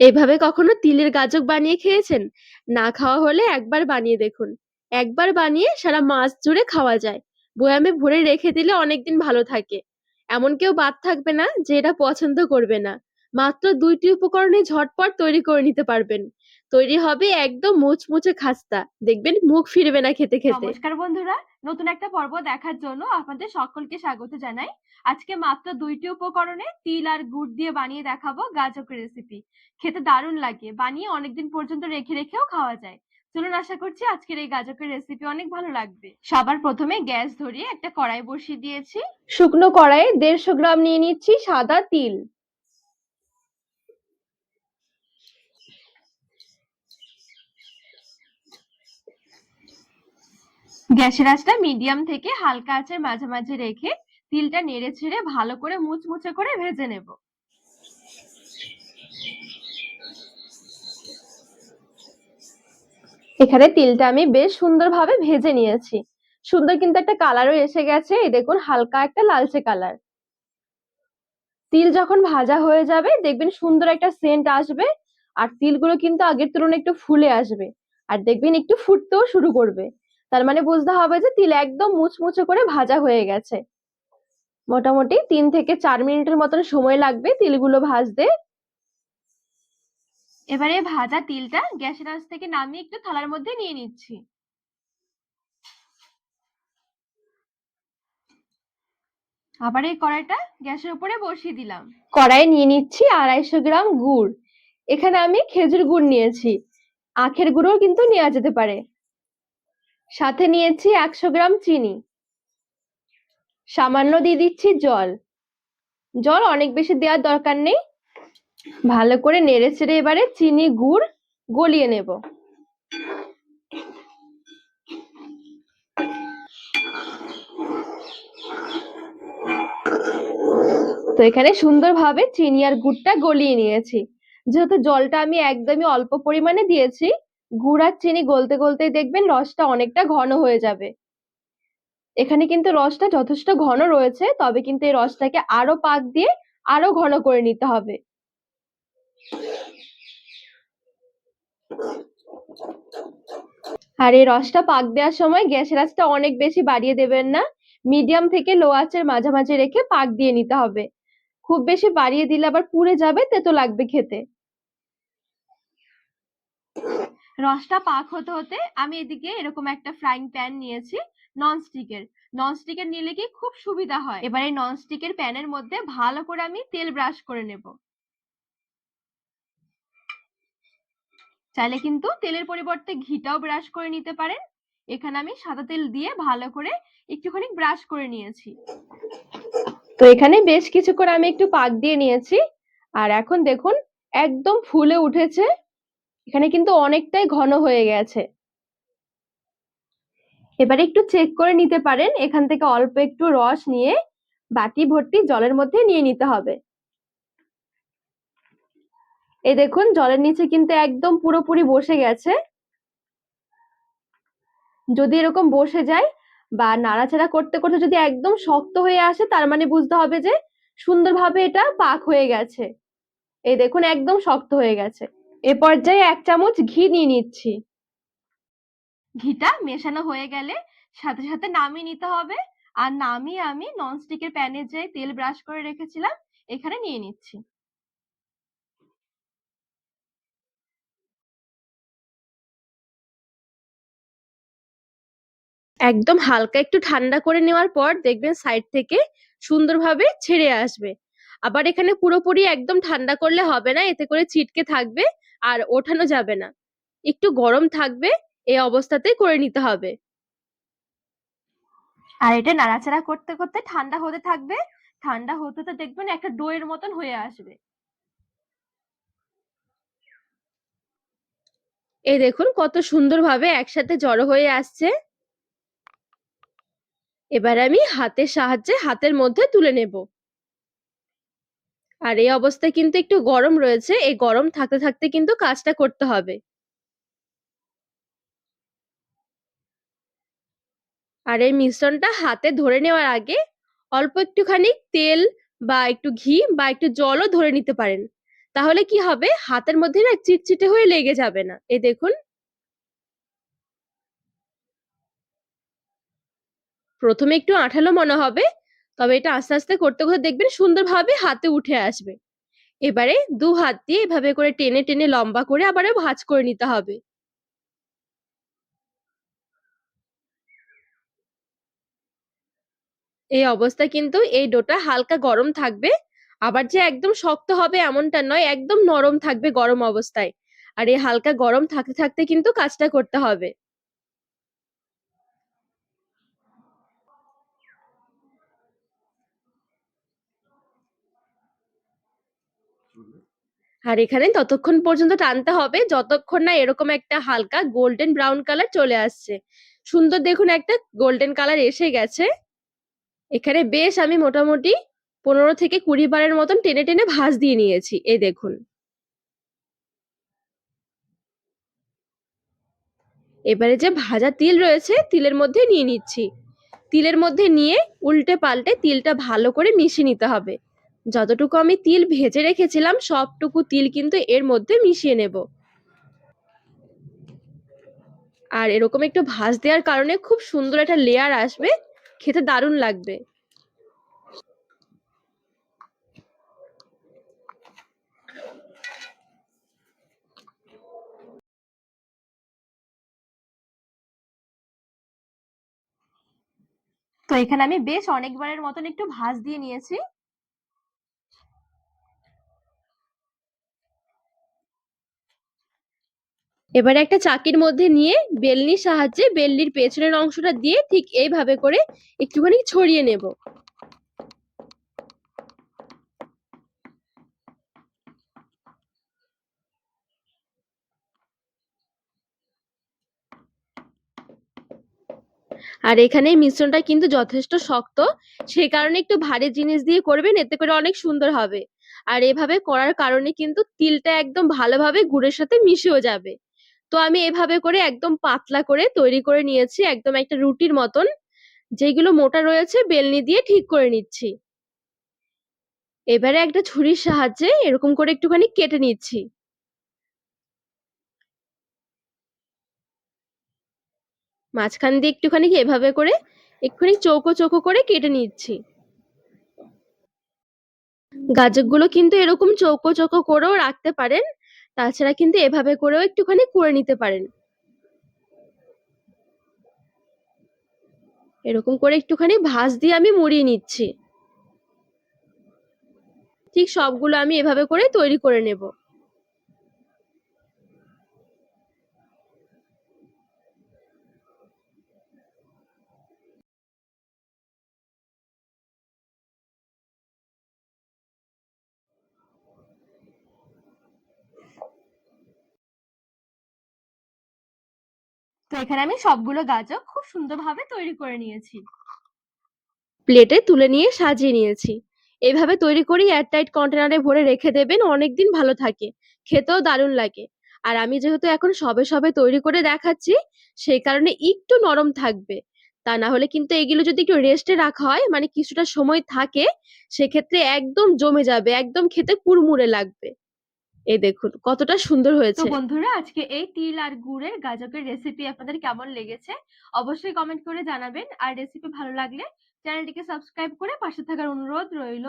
এভাবে কখনো তিলের গাজক বানিয়ে খেয়েছেন? না খাওয়া হলে একবার বানিয়ে দেখুন। একবার বানিয়ে সারা মাস জুড়ে খাওয়া যায়। বয়ামে ভরে রেখে দিলে অনেকদিন ভালো থাকে। এমন কেউ বাদ থাকবে না যে এটা পছন্দ করবে না। মাত্র দুইটি উপকরণে ঝটপট তৈরি করে নিতে পারবেন। তৈরি হবে একদম মুচমুচে খাস্তা। দেখবেন মুখ ফিরবে না খেতে, খেতে। নমস্কার বন্ধুরা নতুন একটা পর্ব দেখার জন্য আপনাদের সকলকে স্বাগত জানাই আজকে মাত্র দুইটি উপকরণে তিল আর গুড় দিয়ে বানিয়ে দেখাবো গাজকের রেসিপি খেতে দারুণ লাগে বানিয়ে অনেকদিন পর্যন্ত রেখে রেখেও খাওয়া যায় চলুন আশা করছি আজকের এই গাজকের রেসিপি অনেক ভালো লাগবে সবার প্রথমে গ্যাস ধরিয়ে একটা কড়াই বসিয়ে দিয়েছি শুকনো কড়াইয়ে ১৫০ গ্রাম নিয়ে নিচ্ছি সাদা তিল। গ্যাসের আঁচটা মিডিয়াম থেকে হালকা আঁচের মাঝামাঝি রেখে তিলটা নেড়ে ছেড়ে ভালো করে মুচমুচে করে ভেজে নেব এখানে তিলটা আমি বেশ সুন্দরভাবে ভেজে নিয়েছি। সুন্দর কিন্তু একটা কালারও এসে গেছে। এই দেখুন হালকা একটা লালচে কালার। তিল যখন ভাজা হয়ে যাবে, দেখবেন সুন্দর একটা সেন্ট আসবে আর তিলগুলো কিন্তু আগের তুলনায় একটু ফুলে আসবে আর দেখবেন একটু ফুটতেও শুরু করবে তার মানে বুঝতে হবে যে তিল একদম মুচমুচে করে ভাজা হয়ে গেছে। মোটামুটি তিন থেকে চার মিনিটের মতন সময় লাগবে তিলগুলো ভাজতে। এবারে ভাজা তিলটা গ্যাসের আঁচ থেকে নামিয়ে একটু থালার মধ্যে নিয়ে নিচ্ছি। আবার এই কড়াইটা গ্যাসের উপরে বসিয়ে দিলাম। কড়াই নিয়ে নিচ্ছি আড়াইশো গ্রাম গুড়। এখানে আমি খেজুর গুড় নিয়েছি। আখের গুঁড়ও কিন্তু নেওয়া যেতে পারে। সাথে নিয়েছি একশো গ্রাম চিনি। সামান্য দিয়ে দিচ্ছি জল। জল অনেক বেশি দেওয়ার দরকার নেই। ভালো করে নেড়ে চেড়ে এবারে চিনি গুড় গলিয়ে নেব। তো এখানে সুন্দরভাবে চিনি আর গুড়টা গলিয়ে নিয়েছি। যেহেতু জলটা আমি একদমই অল্প পরিমাণে দিয়েছি গুড় চিনি গলতে গলতে দেখবেন রসটা অনেকটা ঘন হয়ে যাবে। এখানে কিন্তু রসটা যথেষ্ট ঘন রয়েছে, তবে কিন্তু এই রসটাকে আরও পাক দিয়ে আরও ঘন করে নিতে হবে। আর এই রসটা পাক দেওয়ার সময় গ্যাসের আঁচটা অনেক বেশি বাড়িয়ে দেবেন না। মিডিয়াম থেকে লো আঁচের মাঝামাঝি রেখে পাক দিয়ে নিতে হবে। খুব বেশি বাড়িয়ে দিলে আবার পুড়ে যাবে, তেতো লাগবে খেতে। রসটা পাক হতে হতে আমি এদিকে এরকম একটা ফ্রাইং প্যান নিয়েছি ননস্টিকের ননস্টিকের নিলে কি খুব সুবিধা হয়? এবার এই ননস্টিকের প্যানের মধ্যে ভালো করে আমি তেল ব্রাশ করে নেব। চাইলে কিন্তু তেলের পরিবর্তে ঘিটাও ব্রাশ করে নিতে পারেন। এখানে আমি সাদা তেল দিয়ে ভালো করে একটুখানি ব্রাশ করে নিয়েছি। তো এখানে বেশ কিছু করে আমি একটু পাক দিয়ে নিয়েছি। আর এখন দেখুন, একদম ফুলে উঠেছে। এখানে কিন্তু অনেকটাই ঘন হয়ে গেছে। এবারে একটু চেক করে নিতে পারেন, এখান থেকে অল্প একটু রস নিয়ে বাটি ভর্তি জলের মধ্যে নিয়ে নিতে হবে। এই দেখুন, জলের নিচে কিন্তু একদম পুরোপুরি বসে গেছে। যদি এরকম বসে যায় বা নাড়াচাড়া করতে করতে যদি একদম শক্ত হয়ে আসে, তার মানে বুঝতে হবে যে সুন্দরভাবে এটা পাক হয়ে গেছে। এই দেখুন, একদম শক্ত হয়ে গেছে। এ পর্যায়ে এক চামচ ঘি নিয়ে নিচ্ছি। ঘিটা মেশানো হয়ে গেলে সাথে সাথে নামিয়ে নিতে হবে। আর নামিয়ে আমি ননস্টিকের প্যানে যে তেল ব্রাশ করে রেখেছিলাম এখানে নিয়ে নিচ্ছি। একদম হালকা একটু ঠান্ডা করে নেওয়ার পর দেখবেন সাইড থেকে সুন্দরভাবে ছেড়ে আসবে। আবার এখানে পুরোপুরি একদম ঠান্ডা করলে হবে না এতে করে ছিটকে থাকবে। আর ওঠানো যাবে না। একটু গরম থাকবে এই অবস্থাতেই করে নিতে হবে। আর এটা নাড়াচাড়া করতে করতে ঠান্ডা হতে থাকবে। ঠান্ডা হতে হতে দেখবেন একটা ডোয়ের মতন হয়ে আসবে। এই দেখুন কত সুন্দরভাবে একসাথে জড়ো হয়ে আসছে। এবার আমি হাতের সাহায্যে হাতের মধ্যে তুলে নেব। আর এই অবস্থায় কিন্তু একটু গরম রয়েছে, এই গরম থাকতে থাকতে কিন্তু কাজটা করতে হবে। আর এই মিশ্রণটা হাতে ধরে নেওয়ার আগে অল্প একটুখানি তেল বা একটু ঘি বা একটু জলও ধরে নিতে পারেন। তাহলে কি হবে? হাতের মধ্যে না চিটচিটে হয়ে লেগে যাবে না। এই দেখুন। প্রথমে একটু আঠালো মনে হবে তবে এটা আস্তে আস্তে করতে করতে দেখবেন সুন্দরভাবে হাতে উঠে আসবে। এবারে দু হাত দিয়ে এভাবে করে টেনে টেনে লম্বা করে আবারও ভাঁজ করে নিতে হবে। এই অবস্থা কিন্তু এই ডোটা হালকা গরম থাকবে। আবার যে একদম শক্ত হবে এমনটা নয়, একদম নরম থাকবে গরম অবস্থায়। আর এই হালকা গরম থাকতে থাকতে কিন্তু কাজটা করতে হবে। আর এখানে ততক্ষণ পর্যন্ত টানতে হবে, যতক্ষণ না এরকম একটা হালকা গোল্ডেন ব্রাউন কালার চলে আসছে। সুন্দর দেখুন একটা গোল্ডেন কালার এসে গেছে। এখানে বেশ আমি মোটামুটি পনেরো থেকে কুড়ি বারের মতন টেনে টেনে ভাঁজ দিয়ে নিয়েছি এই দেখুন। এবারে যে ভাজা তিল রয়েছে, তিলের মধ্যে নিয়ে নিচ্ছি। তিলের মধ্যে নিয়ে উল্টে পাল্টে তিলটা ভালো করে মিশিয়ে নিতে হবে। যতটুকু আমি তিল ভেজে রেখেছিলাম, সবটুকু তিল কিন্তু এর মধ্যে মিশিয়ে নেব। আর এরকম একটু ভাজ দেওয়ার কারণে খুব সুন্দর একটা লেয়ার আসবে, খেতে দারুণ লাগবে। তো এখানে আমি বেশ অনেকবারের মতন একটু ভাজ দিয়ে নিয়েছি। এবারে একটা চাকির মধ্যে নিয়ে বেলনির সাহায্যে বেলনির পেছনের অংশটা দিয়ে ঠিক এইভাবে করে একটুখানি ছড়িয়ে নেব। আর এখানে মিশ্রণটা কিন্তু যথেষ্ট শক্ত, সে কারণে একটু ভারী জিনিস দিয়ে করবেন, এতে করে অনেক সুন্দর হবে। আর এভাবে করার কারণে কিন্তু তিলটা একদম ভালোভাবে গুড়ের সাথে মিশেও যাবে। তো আমি এভাবে করে একদম পাতলা করে তৈরি করে নিয়েছি, একদম একটা রুটির মতন। যেগুলো মোটা রয়েছে, বেলনি দিয়ে ঠিক করে নিচ্ছি। এবারে একটা ছুরির সাহায্যে এরকম করে একটুখানি কেটে নিচ্ছি। মাঝখান দিয়ে একটুখানি এভাবে করে একটুখানি চৌকো চৌকো করে কেটে নিচ্ছি। গাজরগুলো কিন্তু এরকম চৌকো চৌকো করেও রাখতে পারেন। তাছাড়া কিন্তু এভাবে করেও একটুখানি করে নিতে পারেন। এরকম করে একটুখানি ভাঁজ দিয়ে আমি মুড়িয়ে নিচ্ছি। ঠিক সবগুলো আমি এভাবে করে তৈরি করে নেব। এখানে আমি সবগুলো গাজর খুব সুন্দরভাবে তৈরি করে নিয়েছি। প্লেটে তুলে নিয়ে সাজিয়ে নিয়েছি। এভাবে তৈরি করে এয়ারটাইট কন্টেনারে ভরে রেখে দেবেন, অনেকদিন ভালো থাকে। খেতেও দারুণ লাগে। আর আমি যেহেতু এখন সবে সবে তৈরি করে দেখাচ্ছি, সেই কারণে একটু নরম থাকবে। তা না হলে কিন্তু এগুলো যদি একটু রেস্টে রাখা হয় মানে কিছুটা সময় থাকে, সেক্ষেত্রে একদম জমে যাবে, একদম খেতে কুড়মুড়ে লাগবে। এই দেখুন, কতটা সুন্দর হয়েছে। তো বন্ধুরা, আজকে এই তিল আর গুড়ের গাজকের রেসিপি আপনাদের কেমন লেগেছে, অবশ্যই কমেন্ট করে জানাবেন। আর রেসিপি ভালো লাগলে চ্যানেলটিকে সাবস্ক্রাইব করে পাশে থাকার অনুরোধ রইল।